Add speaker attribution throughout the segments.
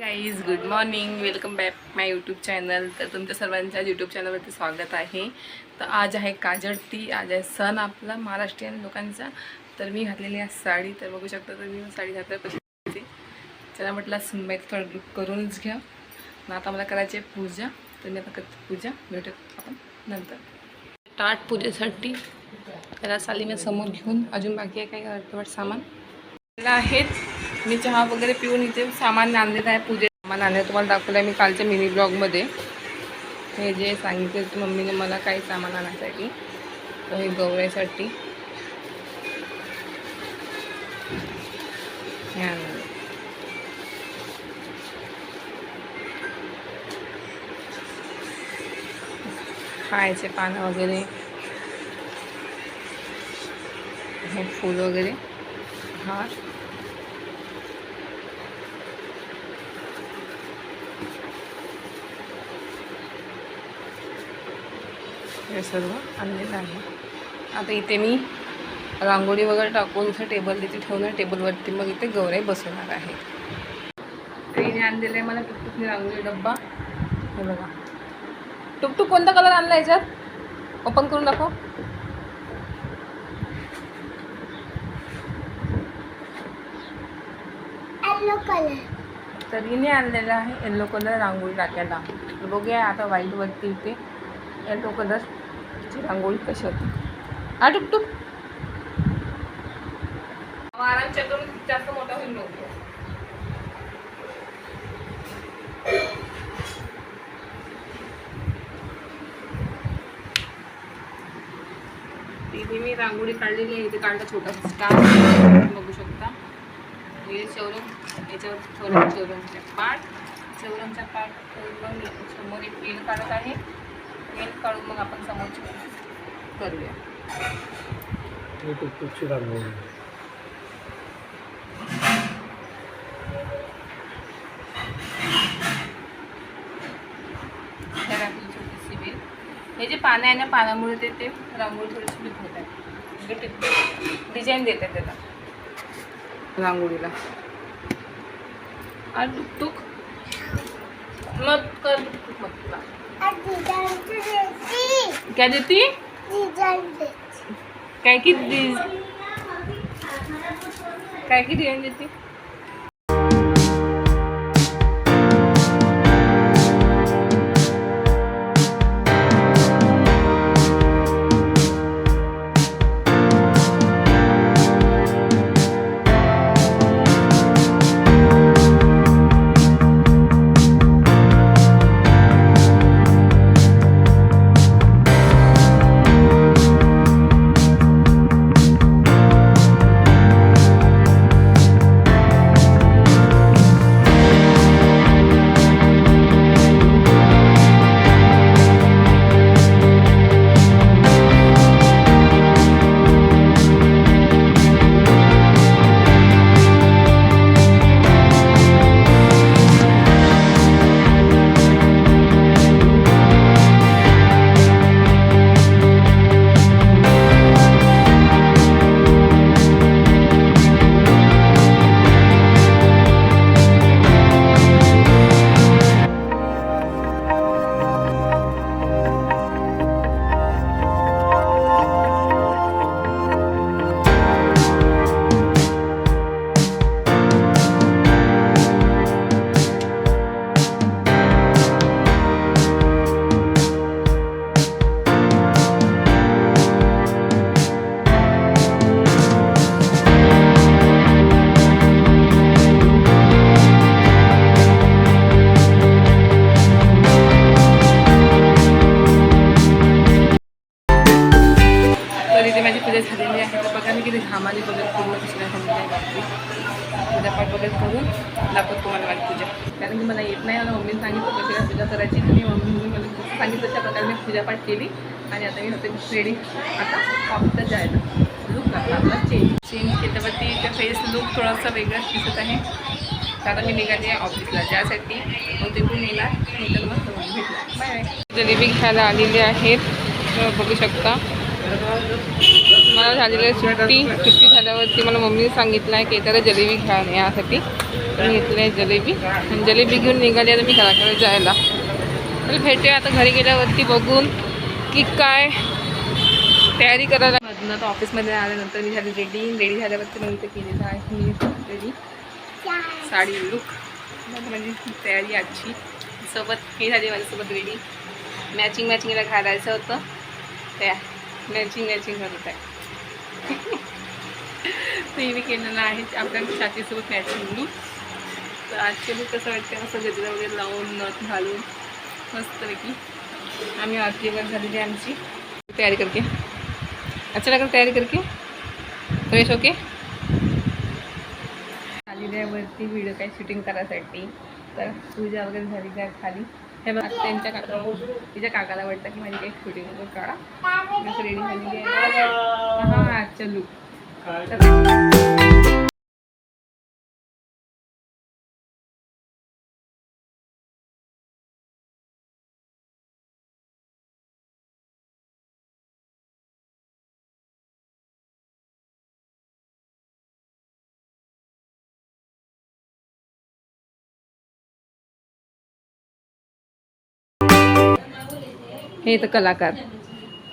Speaker 1: Guys good morning welcome back my YouTube channel तर तुमच्या सर्वांच्या यूट्यूब चॅनलवरती स्वागत आहे. तर आज आहे काजळती आज आहे सण आपला महाराष्ट्रीयन लोकांचा. तर मी घातलेली आहे साडी तर बघू शकता तर मी साडी घातल्या कशी चला म्हटलं सुनबाई थोडं करूनच घ्या मग आता मला करायची आहे पूजा. तर मी आता करते पूजा. भेटत आपण नंतर. ताट पूजेसाठी. त्याला साली मी समोर घेऊन अजून बाकी आहे काही अर्धवट सामान. आहेत मी चहा वगैरे पिऊन इथे सामान आणलेलं आहे पूजे सामान आणलं तुम्हाला दाखवलं आहे मी कालच्या मिनी ब्लॉगमध्ये. हे जे सांगितले मम्मीने मला काही सामान आणण्यासाठी हे गवऱ्यासाठी हे आणलं खायचे पानं वगैरे. हे फूल वगैरे. हार. हे सर्व आणलेलं आहे. आता इथे मी रांगोळी वगैरे टाकून इथं टेबल तिथे ठेवणार. टेबलवरती मग इथे गौराई बसवणार आहे. तिने आणलेलं आहे मला टुकटुकने रांगोळी डब्बा. हे बघा. टुकटुक कोणता कलर आणला याच्यात? ओपन करून दाखव.
Speaker 2: येलो कलर
Speaker 1: तर हिने आणलेलं आहे. येल्लो कलर रांगोळी टाकायला. बघूया आता व्हाईटवरती इथे. येल्लो कलरची रांगोळी कशी होती? हा टुकटुक आराम करून जास्त मोठा होईल तिथे मी रांगोळी काढलेली आहे. इथे काढला छोटासा स्टार. बघू शकता. हे चौरंग याच्यावर चौरंग चौरंगच्या पाठ. पाठ समोर एक पेन काढत आहे. आपण समोरची करूया. छोटीशी वेल हे जे पानं आहे ना पानामुळे ते ते रांगोळी थोडीशी होत आहे म्हणजे डिझाईन देत आहे त्याला. रांगोळीला. आणि टुकटुक मग कर टुकटुक मग तुला.
Speaker 2: डिझाईन
Speaker 1: काय देती? काय की डिझ काय की डिझाईन देते? इथे झालेले झालेली आहे. तर बघा मी किती घामाने बदल पूर्ण दुसऱ्या झालेली आहे. पूजापाठ वगैरे करून दाखवत तुम्हाला माझी पूजा. कारण की मला येत नाही मला मम्मीने सांगितलं कशी काय पूजा करायची मी मम्मीने मला जसं सांगितलं त्या प्रकारे मी पूजापाठ केली. आणि आता मी होते रेडी आता ऑफिसला जायला. लुक आपला आपला चेंज चेंज केल्यावरती त्या फेस लुक थोडासा वेगळाच दिसत आहे. तर आता मी निघाले ऑफिसला ज्यासाठी मग तिथून येणार नंतर मग भेटला बाय जलेबी घ्यायला आलेली आहेत. बघू शकता. मला झालेली आहे सुट्टी सुट्टी झाल्यावरती मला मम्मीने सांगितलं आहे की तर जलेबी घ्या यासाठी. मी घेतली आहे जलेबी. आणि जलेबी घेऊन निघाली आता मी घराकडे जायला. तर भेटूया आता घरी गेल्यावरती बघून की काय तयारी करायला. मधनं तर ऑफिसमध्ये आल्यानंतर मी झाली रेडी रेडी झाल्यावरती नंतर केलेलं आहे मी रेडी साडी लुक म्हणजे तयारी आजची. सोबत हे झाली माझ्यासोबत रेडी मॅचिंग मॅचिंगला घालायचं होतं. त्या मॅचिंग मॅचिंग करत आहे. ते मी केलेलं आहे आपल्या छातीसोबत मॅचिंग लुक तर आजचे लुक कसं वाटते असं गजरा वगैरे लावून नथ घालून मस्तपैकी आम्ही आरतीवर झालेली आहे आमची. तयारी करके अच्छा लागेल तयारी करके फ्रेश ओके आलेली आहे वरती व्हिडिओ काय शूटिंग करायसाठी. तर पूजा वगैरे झाली त्या खाली. हे बघ त्यांच्या काका तिच्या काकाला वाटतं की माझी काही शूटिंग वगैरे काढा. रेडी झालेली आहे. हां चलू हे तर कलाकार.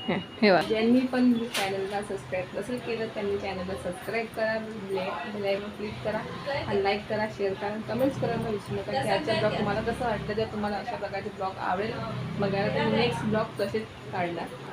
Speaker 1: हे बघा. ज्यांनी पण चॅनलला सबस्क्राईब नसेल केलं त्यांनी चॅनलला सबस्क्राईब करा बेलायकन क्लिक करा आणि लाईक करा शेअर करा कमेंट्स करायला विसरू नका की आजचा ब्लॉग तुम्हाला कसं वाटलं जर तुम्हाला अशा प्रकारचे ब्लॉग आवडेल बघायला तर नेक्स्ट ब्लॉग तसेच काढणार